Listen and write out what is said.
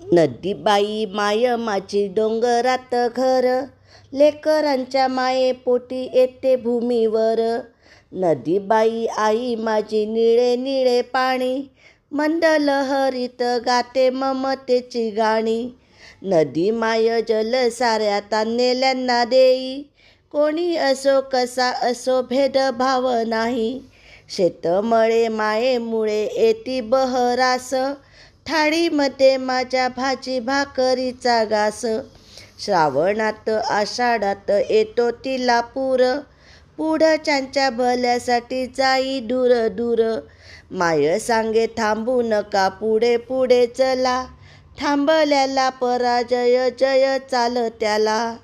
नदीबाई माय माझी डोंगरात घर. लेकरांच्या मायेपोटी येते भूमीवर. नदीबाई आई माझी निळे निळे पाणी. मंद लहरीत गाते ममतेची गाणी. नदी माय जल साऱ्या तान्हेल्यांना देई. कोणी असो कसा असो भेदभाव नाही. शेतमळे मायेमुळे येती बहरास. थाळीमध्ये माझ्या भाजी भाकरीचा घास. श्रावणात आषाढात येतो तिला पूर. पुढच्यांच्या भल्यासाठी जाई दूर दूर. माय सांगे थांबू नका पुढे पुढे चला. थांबल्याला पराजय जय चाल त्याला.